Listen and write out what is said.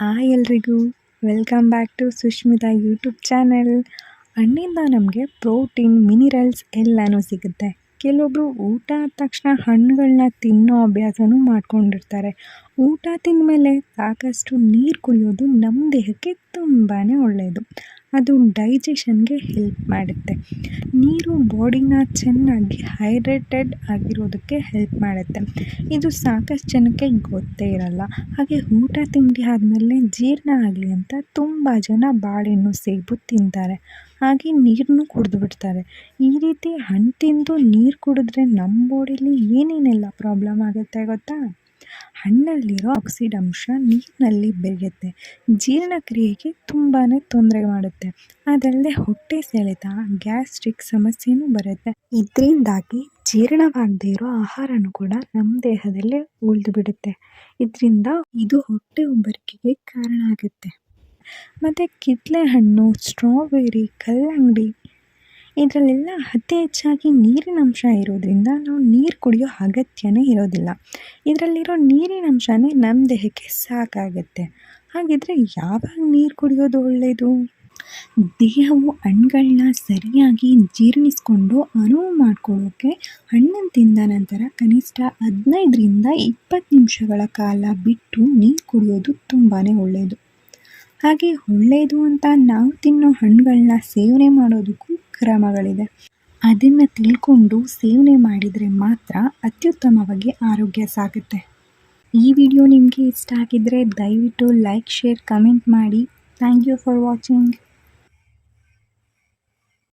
Hi ಎಲ್ರಿಗೂ. Welcome back to Sushmita YouTube channel ಹಣ್ಣಿಂದ ನಮಗೆ ಪ್ರೋಟೀನ್ ಮಿನಿರಲ್ಸ್ ಎಲ್ಲನೂ ಸಿಗುತ್ತೆ. ಕೆಲವೊಬ್ಬರು ಊಟ ಆದ ತಕ್ಷಣ ಹಣ್ಣುಗಳನ್ನ ತಿನ್ನೋ ಅಭ್ಯಾಸನೂ ಮಾಡ್ಕೊಂಡಿರ್ತಾರೆ. ಊಟ ತಿಂದಮೇಲೆ ಸಾಕಷ್ಟು ನೀರು ಕುಡಿಯೋದು ನಮ್ಮ ದೇಹಕ್ಕೆ ತುಂಬಾ ಒಳ್ಳೆಯದು ಅದು ಡೈಜೆಷನ್ಗೆ ಹೆಲ್ಪ್ ಮಾಡುತ್ತೆ. ನೀರು ಬಾಡಿನ ಚೆನ್ನಾಗಿ ಹೈಡ್ರೇಟೆಡ್ ಆಗಿರೋದಕ್ಕೆ ಹೆಲ್ಪ್ ಮಾಡುತ್ತೆ. ಇದು ಸಾಕಷ್ಟು ಜನಕ್ಕೆ ಗೊತ್ತೇ ಇರಲ್ಲ. ಹಾಗೆ ಊಟ ತಿಂಡಿ ಆದಮೇಲೆ ಜೀರ್ಣ ಆಗಲಿ ಅಂತ ತುಂಬ ಜನ ಬಾಳೆಹಣ್ಣು ಸೇಬು ತಿಂತಾರೆ. ಹಾಗೆ ನೀರನ್ನು ಕುಡಿದು ಬಿಡ್ತಾರೆ. ಈ ರೀತಿ ಹಣ್ಣು ತಿಂದು ನೀರು ಕುಡಿದ್ರೆ ನಮ್ಮ ಬಾಡಿಲಿ ಏನೇನೆಲ್ಲ ಪ್ರಾಬ್ಲಮ್ ಆಗುತ್ತೆ ಗೊತ್ತಾ? ಹಣ್ಣಲ್ಲಿರೋ ಆಕ್ಸಿಡ್ ಅಂಶ ನೀರಿನಲ್ಲಿ ಬೆರೆಯುತ್ತೆ. ಜೀರ್ಣಕ್ರಿಯೆಗೆ ತುಂಬಾ ತೊಂದರೆ ಮಾಡುತ್ತೆ. ಅದಲ್ಲದೆ ಹೊಟ್ಟೆ ಸೆಳೆತ, ಗ್ಯಾಸ್ಟ್ರಿಕ್ ಸಮಸ್ಯೆನೂ ಬರುತ್ತೆ. ಇದರಿಂದಾಗಿ ಜೀರ್ಣವಾಗದೇ ಇರೋ ಆಹಾರನೂ ಕೂಡ ನಮ್ಮ ದೇಹದಲ್ಲಿ ಉಳಿದು ಬಿಡುತ್ತೆ ಇದರಿಂದ ಇದು ಹೊಟ್ಟೆ ಉಬ್ಬರಿಕೆಗೆ ಕಾರಣ ಆಗುತ್ತೆ. ಮತ್ತು ಕಿತ್ತಳೆ ಹಣ್ಣು ಸ್ಟ್ರಾಬೆರಿ ಕಲ್ಲಂಗಡಿ ಇದರಲ್ಲೆಲ್ಲ ಅತಿ ಹೆಚ್ಚಾಗಿ ನೀರಿನ ಅಂಶ ಇರೋದ್ರಿಂದ ನಾವು ನೀರು ಕುಡಿಯೋ ಅಗತ್ಯನೇ ಇರೋದಿಲ್ಲ. ಇದರಲ್ಲಿರೋ ನೀರಿನ ಅಂಶನೇ ನಮ್ಮ ದೇಹಕ್ಕೆ ಸಾಕಾಗುತ್ತೆ. ಹಾಗಿದ್ರೆ ಯಾವಾಗ ನೀರು ಕುಡಿಯೋದು ಒಳ್ಳೆಯದು ದೇಹವು ಹಣ್ಣುಗಳನ್ನ ಸರಿಯಾಗಿ ಜೀರ್ಣಿಸ್ಕೊಂಡು ಅನುವು ಮಾಡ್ಕೊಳ್ಳೋಕ್ಕೆ ಹಣ್ಣನ್ನು ತಿಂದ ನಂತರ ಕನಿಷ್ಠ ಹದಿನೈದರಿಂದ ಇಪ್ಪತ್ತು ನಿಮಿಷಗಳ ಕಾಲ ಬಿಟ್ಟು ನೀರು ಕುಡಿಯೋದು ತುಂಬಾ ಒಳ್ಳೆಯದು ಹಾಗೆ ಒಳ್ಳೆಯದು ಅಂತ ನಾವು ತಿನ್ನೋ ಹಣ್ಣುಗಳನ್ನ ಸೇವನೆ ಮಾಡೋದಕ್ಕೂ ಕ್ರಮಗಳಿದೆ. ಅದನ್ನು ತಿಳ್ಕೊಂಡು ಸೇವನೆ ಮಾಡಿದರೆ ಮಾತ್ರ ಅತ್ಯುತ್ತಮವಾಗಿ ಆರೋಗ್ಯ ಸಾಗುತ್ತೆ. ಈ ವಿಡಿಯೋ ನಿಮಗೆ ಇಷ್ಟ ಆಗಿದ್ದರೆ ದಯವಿಟ್ಟು ಲೈಕ್ ಶೇರ್ ಕಮೆಂಟ್ ಮಾಡಿ. Thank you for watching